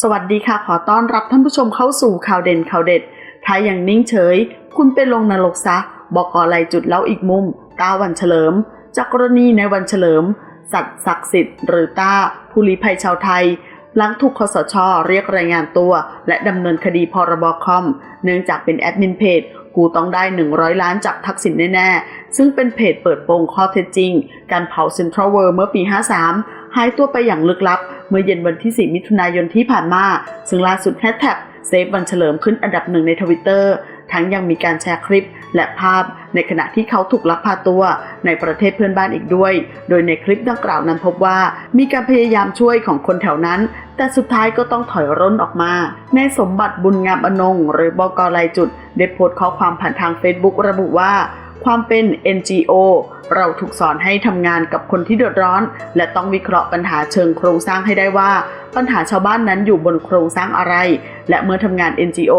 สวัสดีค่ะ ขอต้อนรับท่านผู้ชมเข้าสู่ข่าวเด่นข่าวเด็ด ถ้ายังนิ่งเฉย คุณไปลงนรกซะ บอกกอไลจุดเล่าอีกมุม ตาวันเฉลิม จากกรณีในวันเฉลิม สัตว์ศักดิ์สิทธิ์หรือตาผู้ลี้ภัยชาวไทย หลังถูกคสช เรียกรายงานตัว และดำเนินคดีพรบคอม เนื่องจากเป็นแอดมินเพจกูต้องได้ 100 ล้านจากทักษิณแน่ ๆ ซึ่งเป็นเพจเปิดโปงข้อเท็จจริง การเผาเซ็นทรัลเวิร์เมื่อปี 53 หายตัวไปอย่างลึกลับ เมื่อเย็นวันที่ 4 มิถุนายนที่ผ่านมา ซึ่งล่าสุดแฮชแท็กเซฟวันเฉลิมขึ้นอันดับหนึ่งในทวิตเตอร์ทั้งยังมีการแชร์คลิปและภาพในขณะที่เขาถูกลักพาตัวในประเทศเพื่อนบ้านอีกด้วย โดยในคลิปดังกล่าวนั้นพบว่ามีการพยายามช่วยของคนแถวนั้น แต่สุดท้ายก็ต้องถอยร่นออกมา ในสมบัติบุญงามอนงหรือบกลายจุด ได้โพสต์ข้อความผ่านทาง Facebook ระบุว่า ความเป็น NGO เราถูกสอนให้ทำงานกับคนที่เดือดร้อน และต้องวิเคราะห์ปัญหาเชิงโครงสร้างให้ได้ว่า ปัญหาชาวบ้านนั้นอยู่บนโครงสร้างอะไร และเมื่อทำงาน NGO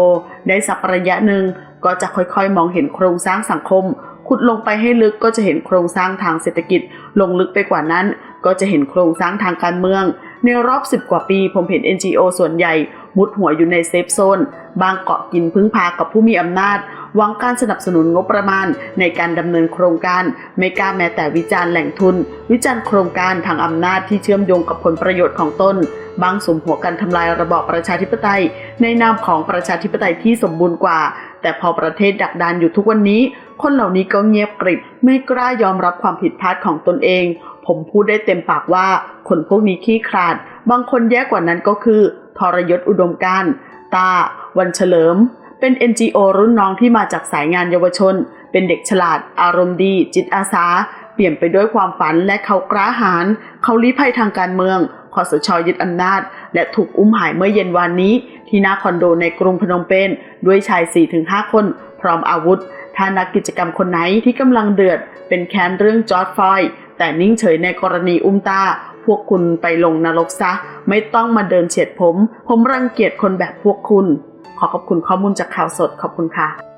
ได้สักระยะหนึ่ง ก็จะค่อยๆ มองเห็นโครงสร้างสังคม ขุดลงไปให้ลึกก็จะเห็นโครงสร้างทางเศรษฐกิจ ลงลึกไปกว่านั้น ก็จะเห็นโครงสร้างทางการเมือง ในรอบ 10 กว่าปีผมเห็น NGO ส่วนใหญ่มุดหัวอยู่ในเซฟโซน บางเกาะกินพึ่งพากับผู้มีอำนาจหวังการสนับสนุนงบประมาณในการดำเนินโครงการ ไม่กล้าแม้แต่วิจารณ์แหล่งทุน วิจารณ์โครงการทางอำนาจที่เชื่อมโยงกับผลประโยชน์ของตนบางสมหัวกันทำลายระบอบประชาธิปไตย ในนามของประชาธิปไตยที่สมบูรณ์กว่า แต่พอประเทศดักดานอยู่ทุกวันนี้ คนเหล่านี้ก็เงียบกริบ ไม่กล้ายอมรับความผิดพลาดของตนเอง ผมพูดได้เต็มปากว่า คนพวกนี้ขี้ขลาด บางคนแย่กว่านั้นก็คือ ทรยศอุดมการตา วันเฉลิม เป็น NGO รุ่นน้องที่มาจากสายงานเยาวชน เป็นเด็กฉลาด อารมณ์ดี จิตอาสา เปลี่ยนไปด้วยความฝันและเขากล้าหาญเขาลี้ภัยทางการเมือง คอสชยึดอำนาจ และถูกอุ้มหายเมื่อเย็นวานนี้ ที่หน้าคอนโดในกรุงพนมเปญด้วยชาย 4-5 คน พร้อมอาวุธถ้านักกิจกรรมคนไหนที่กำลังเดือด เป็นแค้นเรื่องจอร์ดฟอยแต่นิ่งเฉยในกรณีอุ้มตา พวกคุณไปลงนรกซะ ไม่ต้องมาเดินเฉียดผม ผมรังเกียจคนแบบพวกคุณ ขอขอบคุณข้อมูลจากข่าวสดขอบคุณค่ะ